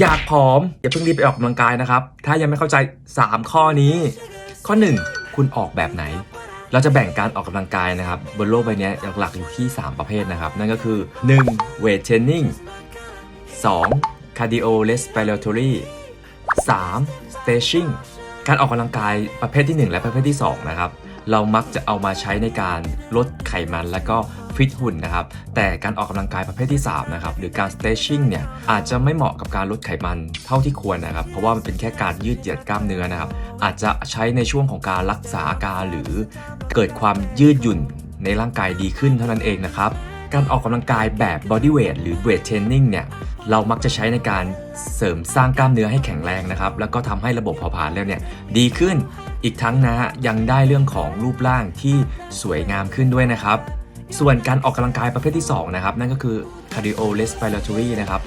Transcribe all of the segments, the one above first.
อยากผอม อย่าเพิ่งรีบไปออกกำลังกายนะครับ ถ้ายังไม่เข้าใจ 3 ข้อนี้ ข้อ 1 คุณออกแบบไหน เราจะแบ่งการออกกำลังกายนะครับ บนโลกใบนี้หลักๆอยู่ที่ 3 ประเภทนะครับ นั่นก็คือ 1. weight training 2. cardio respiratory 3. stretching การออกกำลังกายประเภทที่ 1 และประเภทที่ 2 นะครับ เรามักจะเอามาใช้ในการลดไขมันและก็ฟิตหุ่นนะครับ แต่การออกกำลังกายประเภทที่3นะครับหรือการ stretching เนี่ยอาจจะไม่เหมาะกับการลดไขมันเท่าที่ควรนะครับ เพราะว่ามันเป็นแค่การยืดเหยียดกล้ามเนื้อนะครับ อาจจะใช้ในช่วงของการรักษาอาการหรือเกิดความยืดหยุ่นในร่างกายดีขึ้นเท่านั้นเองนะครับ การออกกำลังกายแบบ body weight หรือ weight training เนี่ยเรามักจะใช้ในการเสริมสร้างกล้ามเนื้อให้แข็งแรงนะครับ แล้วก็ทำให้ระบบเผาผลาญแล้วเนี่ยดีขึ้น อีกทั้งนะฮะยังได้เรื่องของรูปร่างที่สวยงามขึ้นด้วยนะครับ ส่วนการออกกำลังกายประเภทที่ 2 นะครับ นั่นก็คือ cardio respiratory นะครับ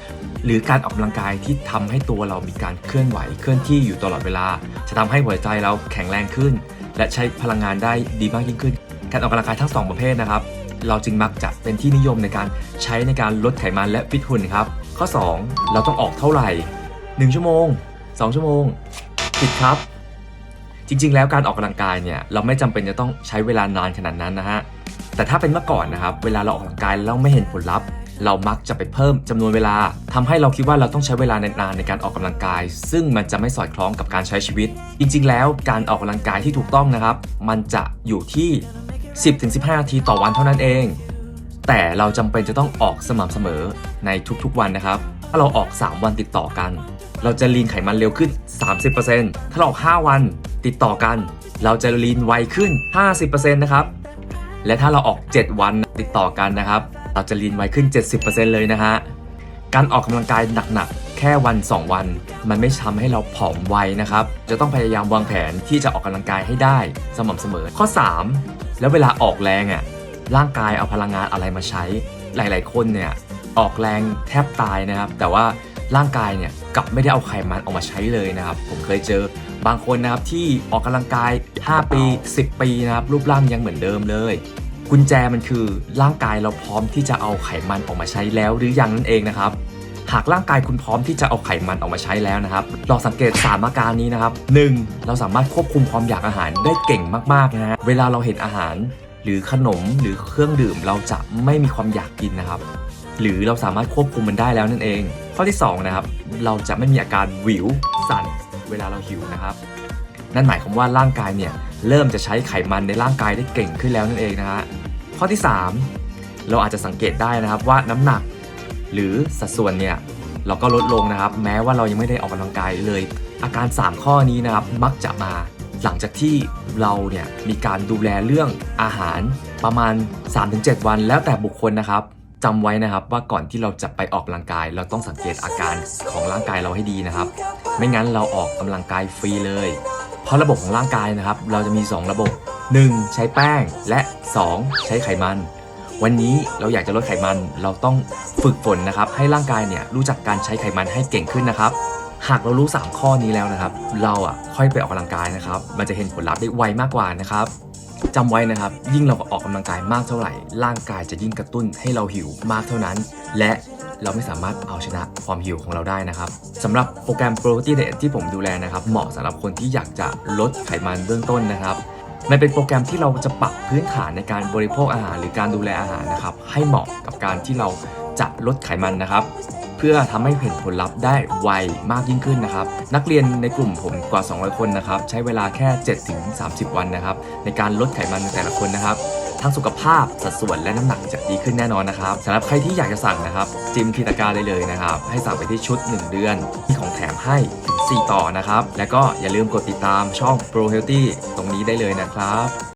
หรือการออกกำลังกายที่ทำให้ตัวเรามีการเคลื่อนไหวเคลื่อนที่อยู่ตลอดเวลา จะทำให้หัวใจเราแข็งแรงขึ้น และใช้พลังงานได้ดีมากยิ่งขึ้น การออกกำลังกายทั้งสองประเภทนะครับ เราจึงมักจะเป็นที่นิยมในการใช้ในการลดไขมันและฟิตหุ่นครับ ข้อ 2 เราต้องออกเท่าไหร่ 1 ชั่วโมง 2 ชั่วโมงผิดครับ จริง ๆ แล้วการออกกำลังกายเนี่ยเราไม่จำเป็นจะต้องใช้เวลานานขนาดนั้นนะฮะแต่ถ้าเป็นเมื่อก่อนนะครับเวลาเราออกกำลังกายแล้วไม่เห็นผลลัพธ์ เรามักจะไปเพิ่มจำนวนเวลาทำให้เราคิดว่าเราต้องใช้เวลานานในการออกกำลังกาย ซึ่งมันจะไม่สอดคล้องกับการใช้ชีวิต จริง ๆ แล้วการออกกำลังกายที่ถูกต้องนะครับ มันจะอยู่ที่ 10-15 นาทีต่อวันเท่านั้นเอง แต่เราจำเป็นจะต้องออกสม่ำเสมอในทุกๆวันนะครับ ถ้าเราออก 3 วันติดต่อกัน เราจะลีนไขมันเร็วขึ้น 30%ถ้าเราออก 5 วัน ติดต่อกัน เราจะลีนไวขึ้น 50%นะครับ และถ้าเราออก 7 วันติดต่อกันนะครับ เราจะลีนไวขึ้น 70%เลยนะฮะ การออกกำลังกายหนักๆ แค่วัน 2 วัน มันไม่ทำให้เราผอมไวนะครับ จะต้องพยายามวางแผนที่จะออกกำลังกายให้ได้สม่ำเสมอ ข้อ 3 แล้วเวลาออกแรงอะ ร่างกายเอาพลังงานอะไรมาใช้ หลาย ๆ คนเนี่ยออกแรงแทบตายนะครับ แต่ว่าร่างกายเนี่ยกลับไม่ได้เอาไขมันออกมาใช้เลยนะครับ ผมเคยเจอ บางคนนะครับที่ออกกำลังกาย 5 ปี 10 ปีนะครับรูปร่างยังเหมือนเดิมเลย กุญแจมันคือร่างกายเราพร้อมที่จะเอาไขมันออกมาใช้แล้วหรือยังนั่นเองนะครับหากร่างกายคุณพร้อมที่จะเอาไขมันออกมาใช้แล้วนะครับลองสังเกต 3 อาการนี้นะครับ 1. เราสามารถควบคุมความอยากอาหารได้เก่งมากๆนะฮะ เวลาเราเห็นอาหาร หรือขนมหรือเครื่องดื่มเราจะไม่มีความอยากกินนะครับ หรือเราสามารถควบคุมมันได้แล้วนั่นเอง ข้อที่2นะครับเราจะไม่มีอาการวิวสั่นเวลาเราหิวนะครับ นั่นหมายความว่าร่างกายเนี่ยเริ่มจะใช้ไขมันในร่างกายได้เก่งขึ้นแล้วนั่นเองนะฮะข้อที่ 3 เราอาจจะสังเกตได้นะครับว่าน้ำหนัก หรือสัดส่วนเนี่ยเราก็ลดลงนะครับ แม้ว่าเรายังไม่ได้ออกกำลังกายเลย อาการ 3 ข้อนี้นะครับมักจะมาหลังจากที่เราเนี่ยมีการดูแลเรื่องอาหารประมาณ 3-7 วันแล้วแต่บุคคลนะครับ จำไว้นะครับว่าก่อนที่เราจะไปออกกำลังกาย เราต้องสังเกตอาการของร่างกายเราให้ดีนะครับ ไม่งั้นเราออกกำลังกายฟรีเลย เพราะระบบของร่างกายนะครับ เราจะมี 2 ระบบ 1. ใช้แป้งและ 2. ใช้ไขมัน วันนี้เราอยากจะลดไขมัน เราต้องฝึกฝนนะครับ ให้ร่างกายเนี่ยรู้จักการใช้ไขมันให้เก่งขึ้นนะครับหากเรารู้ 3 ข้อนี้แล้วนะครับ เราอะค่อยไปออกกำลังกายนะครับ มันจะเห็นผลลัพธ์ได้ไวมากกว่านะครับ จำไว้นะครับ ยิ่งเราออกกำลังกายมากเท่าไหร่ ร่างกายจะยิ่งกระตุ้นให้เราหิวมากเท่านั้น และเราไม่สามารถเอาชนะความหิวของเราได้นะครับสำหรับโปรแกรม Protein Diet ที่ผมดูแลนะครับ เหมาะสำหรับคนที่อยากจะลดไขมันเบื้องต้นนะครับมันเป็นโปรแกรมที่เราจะปรับพื้นฐานในการบริโภคอาหารหรือการดูแลอาหารนะครับ ให้เหมาะกับการที่เราจะลดไขมันนะครับ เพื่อทำให้เห็นผลลัพธ์ได้ไวมากยิ่งขึ้นนะครับ นักเรียนในกลุ่มผมกว่า 200 คนนะครับ ใช้เวลาแค่ 7-30 วันนะครับ ในการลดไขมันในแต่ละคนนะครับทั้งสุขภาพสัดส่วนและน้ำหนักจะดีขึ้นแน่นอนนะครับสำหรับใครที่อยากจะสั่งนะครับ จิมทีตะการได้เลยนะครับ ให้สั่งไปที่ชุด 1 เดือนมีของแถมให้ถึง4ต่อนะครับ และก็อย่าลืมกดติดตามช่อง Pro Healthy ตรงนี้ได้เลยนะครับ